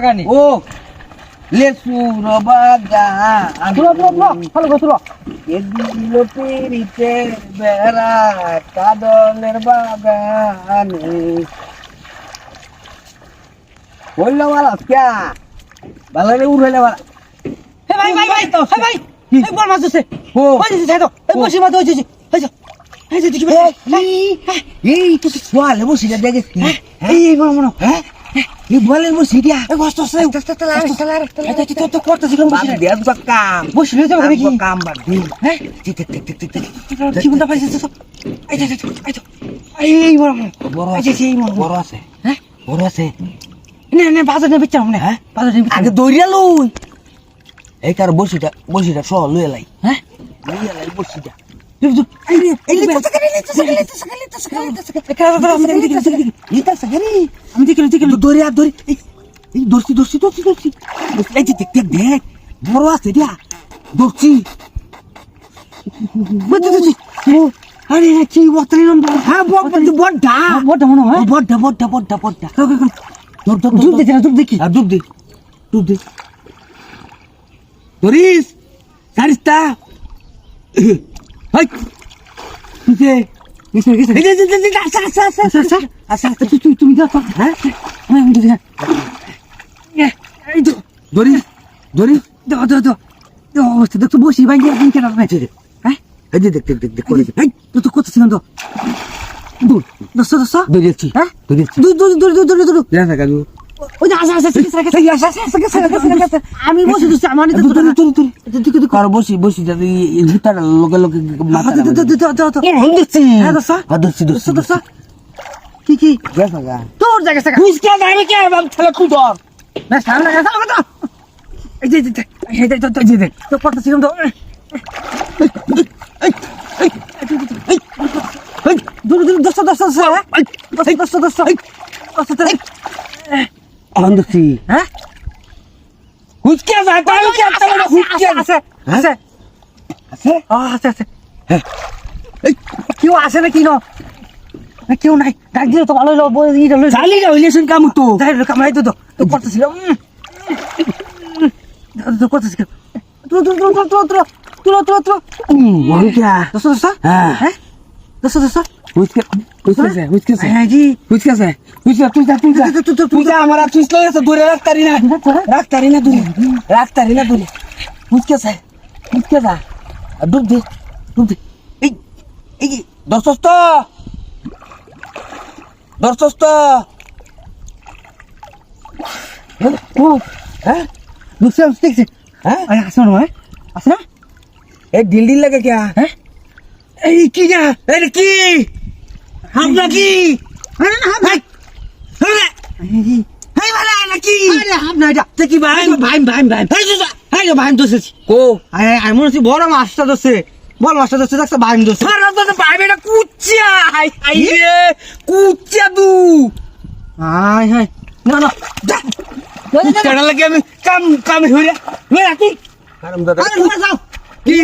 বাগানে ও লেসুর বাগান তুলো তুলো তুলো ভালো করে তুলো এদিল পিরিতে বেড়া কাদলের বাগানে হইল মালা ক্যা ভালো রে উড়াইলে মালা হে ভাই ভাই ভাই হে ভাই এই বল মাছ আছে ও ওই যে তো এই বসি মাছ ওই যে এই যে এই যে দেখি ভাই এই তো সোয়ালে বসি যা দেখে এই এই মনে মনে হ্যাঁ দিয়া দিয়া হ্যাঁ তো এই এই বড় মনে বড় এই যে আছে এই মনে বড় আছে হ্যাঁ বড় আছে না না বাজার নেবে চাও না হ্যাঁ বাজার নেবে আগে দৌড়িয়া লই এই কার বসিটা বসিটা হ্যাঁ এই এই লিখতে সাকারি লিখতে সাকারি লিখতে সাকারি লিখতে সাকারি আমি দেখি দেখি ধরে আর ধরে এই ধরছি ধরছি ধরছি ধরছি এই যে দেখ দেখ বড় আছে দিয়া ধরছি আরে কি অতলি নম্বর হ্যাঁ বড্ডা বড্ডা মনে হয়। বড্ডা তুমি যাও হ্যাঁ? এই তো দাও দাও দেখতো বসি ভাই কেন মেছে হ্যাঁ? এই যে দেখ দেখ তো তো কত ছিলাম তো দূর দশ হ্যাঁ? দৌড়িয়েছি। দূর দূর দূর দূর দূর দূর ওই যে আসে আসে আমি বসে দিচ্ছি আমার কার বসি বসি জুতার লগে লগে কি কি তোর জায়গা বুঝতে আমি কে বাম ছেলে তুই ধর না সামনে গেছে তো এই যে এই যে তো যে দেখ তো পড়তে ছিলাম তো দূর দূর দশ দশ দশ দশ দশ দশ দশ অন দেখছি হ্যাঁ? হুচকে যা তাই কে তাহলে হুচকে আছে আছে। আছে ও আছে আছে। কেউ আসে না কি ন? কেউ নাই। ডাক দিলে তো ভালো হলো ইটা লই চালি না হইলেছেন কাম তো। যাই রে কামাই তো তো করতেছিলাম তো করতেছিলাম তুলো তুলো তুলো তুলো তুলো তুলো তুলো তুলো। দশ দশ হ্যাঁ? जसं जसं हुसक्या हुसक्यास आहे जी। हुसक्यास आहे हुसक्या तुझा तुझा तुझा आम्हाला चुसला असं दुरे राखतारी ना। राखतारी ना दुरे। राखतारी ना दुरे। हुसक्यास आहे हुसक्यास आहे डूब दे डूब दे। दसस्त दसस्त नुकसान उसके हाँ? असं असं ना एक दिल दिल लगे क्या? है? এই কি না এটা কি হামলা কি আরে না হামলা আরে হেই বালা না কি আরে হামলা এটা তে কি ভাই ভাই ভাই ভাই হেই তো হেই তো ভাই দোসে কো আরে আমি মনে হচ্ছে বড় মাছটা দোসে বল মাছটা দোসে দেখছ ভাই দোসে আরে তো ভাই এটা কুচিয়া হাই হাই রে কুচিয়া দু হাই হাই না না কুচিয়াটা লাগে আমি কাম কাম হইরা হইরা কি কারণ দাদা আরে যাও কি